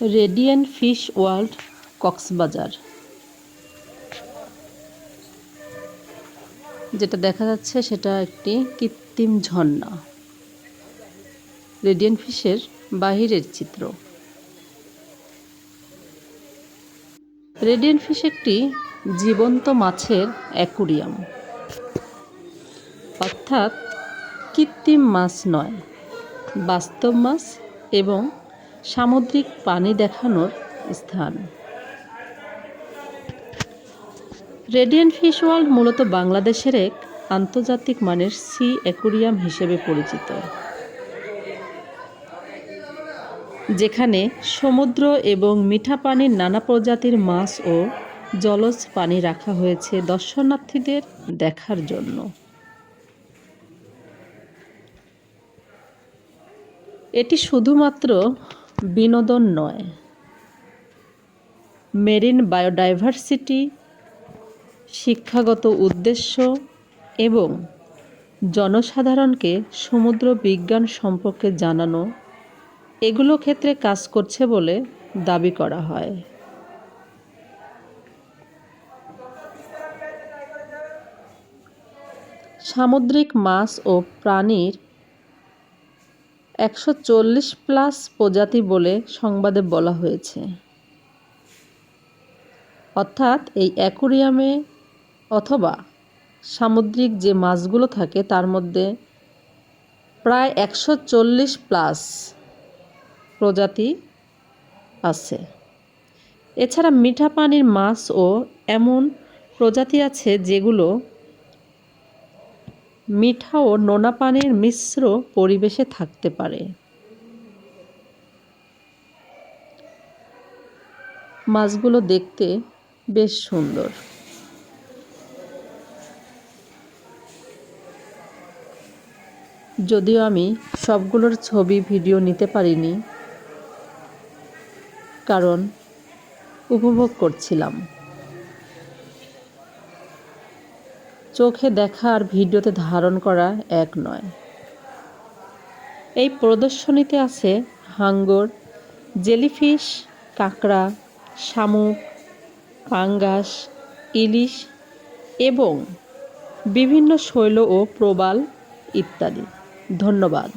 Radiant fish world, Cox's Bazar. যেটা দেখা যাচ্ছে সেটা একটি কৃত্রিম ঝর্ণা। রেডিয়েন্ট ফিশের বাহিরের চিত্র। রেডিয়েন্ট ফিশ একটি জীবন্ত মাছের অ্যাকুরিয়াম। অর্থাৎ কৃত্রিম মাছ নয়, বাস্তব মাছ এবং সামুদ্রিক পানি দেখানোর স্থান। রেডিয়েন্ট ফিশ ওয়ার্ল্ড মূলত বাংলাদেশের এক আন্তর্জাতিক মানের সি অ্যাকুরিয়াম হিসেবে পরিচিত, যেখানে সমুদ্র এবং মিঠা পানির নানা প্রজাতির মাছ ও জলজ পানি রাখা হয়েছে দর্শনার্থীদের দেখার জন্য। এটি শুধুমাত্র বিনোদন নয়। মেরিন বায়োডাইভার্সিটি, শিক্ষাগত উদ্দেশ্য এবং জনসাধারণকে সমুদ্র বিজ্ঞান সম্পর্কে জানানো এগুলো ক্ষেত্রে কাজ করছে বলে দাবি করা হয়। সামুদ্রিক মাছ ও প্রাণীর একশো চল্লিশ প্লাস প্রজাতি বলে সংবাদে বলা হয়েছে। অর্থাৎ এই অ্যাকুরিয়ামে অথবা সামুদ্রিক যে মাছগুলো থাকে তার মধ্যে প্রায় একশো চল্লিশ প্লাস প্রজাতি আছে। এছাড়া মিঠা পানির মাছ ও এমন প্রজাতি আছে যেগুলো মিঠা ও নোনা পানির মিশ্র পরিবেশে থাকতে পারে। মাছগুলো দেখতে বেশ সুন্দর। যদিও আমি সবগুলোর ছবি, ভিডিও নিতে পারিনি, কারণ উপভোগ করছিলাম। চোখে দেখা আর ভিডিওতে ধারণ করা এক নয়। এই প্রদর্শনীতে আছে হাঙ্গর, জেলিফিশ, কাঁকড়া, শামুক, পাঙ্গাস, ইলিশ এবং বিভিন্ন শৈল ও প্রবাল ইত্যাদি। ধন্যবাদ।